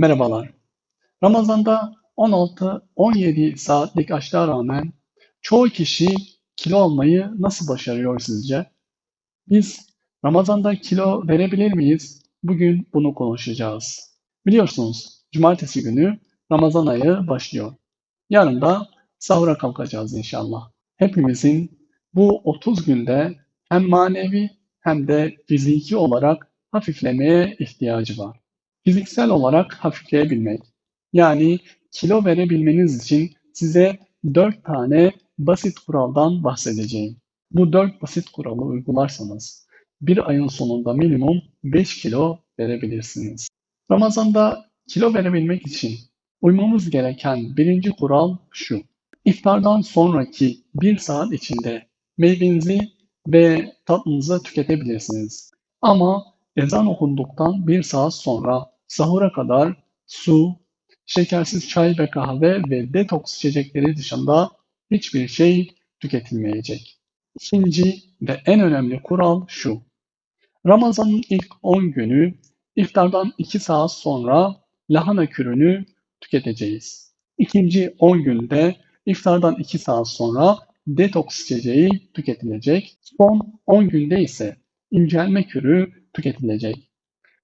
Merhabalar. Ramazan'da 16-17 saatlik açlığa rağmen çoğu kişi kilo almayı nasıl başarıyor sizce? Biz Ramazan'da kilo verebilir miyiz? Bugün bunu konuşacağız. Biliyorsunuz cumartesi günü Ramazan ayı başlıyor. Yarın da sahura kalkacağız inşallah. Hepimizin bu 30 günde hem manevi hem de fiziki olarak hafiflemeye ihtiyacı var. Fiziksel olarak hafifleyebilmek. Yani kilo verebilmeniz için size 4 tane basit kuraldan bahsedeceğim. Bu 4 basit kuralı uygularsanız bir ayın sonunda minimum 5 kilo verebilirsiniz. Ramazanda kilo verebilmek için uymamız gereken birinci kural şu. İftardan sonraki bir saat içinde meyvenizi ve tatlınızı tüketebilirsiniz. Ama ezan okunduktan bir saat sonra sahura kadar su, şekersiz çay ve kahve ve detoks içecekleri dışında hiçbir şey tüketilmeyecek. İkinci ve en önemli kural şu. Ramazan'ın ilk 10 günü iftardan 2 saat sonra lahana kürünü tüketeceğiz. İkinci 10 günde iftardan 2 saat sonra detoks içeceği tüketilecek. Son 10 günde ise incelme kürü tüketilecek.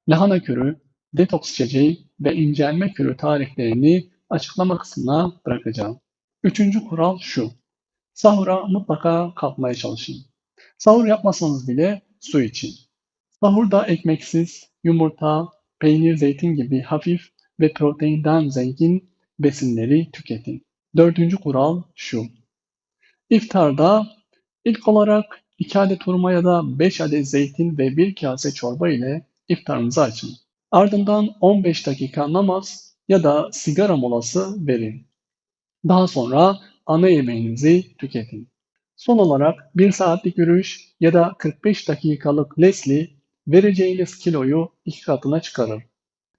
Lahana kürü, detoks içeceği ve incelme kürü tariflerini açıklama kısmına bırakacağım. Üçüncü kural şu. Sahura mutlaka kalkmaya çalışın. Sahur yapmasanız bile su için. Sahurda ekmeksiz, yumurta, peynir, zeytin gibi hafif ve proteinden zengin besinleri tüketin. Dördüncü kural şu. İftarda ilk olarak 2 adet hurma ya da 5 adet zeytin ve 1 kase çorba ile iftarınızı açın. Ardından 15 dakika namaz ya da sigara molası verin. Daha sonra ana yemeğinizi tüketin. Son olarak 1 saatlik yürüyüş ya da 45 dakikalık Leslie vereceğiniz kiloyu iki katına çıkarır.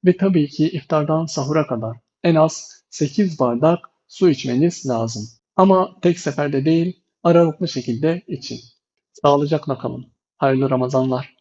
Ve tabii ki iftardan sahura kadar en az 8 bardak su içmeniz lazım. Ama tek seferde değil, aralıklı şekilde için. Sağlıcakla kalın. Hayırlı Ramazanlar.